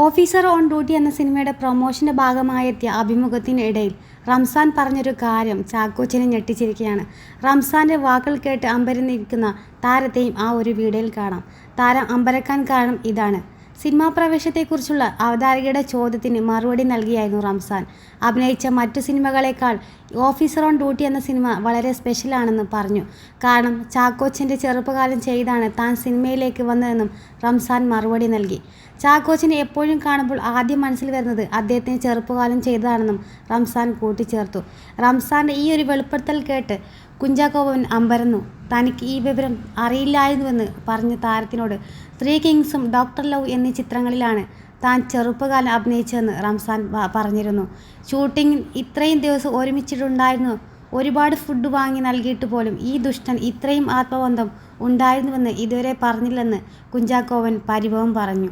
Officer on duty എന്ന സിനിമയുടെ പ്രൊമോഷന്റെ ഭാഗമായെത്തിയ അഭിമുഖത്തിനിടയിൽ റംസാൻ പറഞ്ഞൊരു കാര്യം ചാക്കോച്ചനെ ഞെട്ടിച്ചിരിക്കുകയാണ്. റംസാന്റെ വാക്കുകൾ കേട്ട് അമ്പരന്നിരിക്കുന്ന താരത്തെയും ആ ഒരു വീഡിയോയിൽ കാണാം. താരം അമ്പരക്കാൻ കാരണം ഇതാണ്. സിനിമാ പ്രവേശത്തെക്കുറിച്ചുള്ള അവതാരകയുടെ ചോദ്യത്തിന് മറുപടി നൽകിയായിരുന്നു റംസാൻ. അഭിനയിച്ച മറ്റു സിനിമകളെക്കാൾ ഓഫീസർ ഓൺ ഡ്യൂട്ടി എന്ന സിനിമ വളരെ സ്പെഷ്യലാണെന്ന് പറഞ്ഞു. കാരണം ചാക്കോച്ചന്റെ ചെറുപ്പകാലം ചെയ്താണ് താൻ സിനിമയിലേക്ക് വന്നതെന്നും റംസാൻ മറുപടി നൽകി. ചാക്കോച്ചിനെ എപ്പോഴും കാണുമ്പോൾ ആദ്യം മനസ്സിൽ വരുന്നത് അദ്ദേഹത്തിന് ചെറുപ്പകാലം ചെയ്തതാണെന്നും റംസാൻ കൂട്ടിച്ചേർത്തു. റംസാന്റെ ഈ ഒരു വെളിപ്പെടുത്തൽ കേട്ട് കുഞ്ചാക്കോവൻ അമ്പരന്നു. തനിക്ക് ഈ വിവരം അറിയില്ലായിരുന്നുവെന്ന് പറഞ്ഞ താരത്തിനോട് ത്രീ കിങ്സും ഡോക്ടർ ലവ് എന്നീ ചിത്രങ്ങളിലാണ് താൻ ചെറുപ്പകാലം അഭിനയിച്ചതെന്ന് റംസാൻ പറഞ്ഞിരുന്നു. ഷൂട്ടിങ്ങിൽ ഇത്രയും ദിവസം ഒരുമിച്ചിട്ടുണ്ടായിരുന്നു. ഒരുപാട് ഫുഡ് വാങ്ങി നൽകിയിട്ട് പോലും ഈ ദുഷ്ടൻ ഇത്രയും ആത്മബന്ധം ഉണ്ടായിരുന്നുവെന്ന് ഇതുവരെ പറഞ്ഞില്ലെന്ന് കുഞ്ചാക്കോവൻ പരിഭവം പറഞ്ഞു.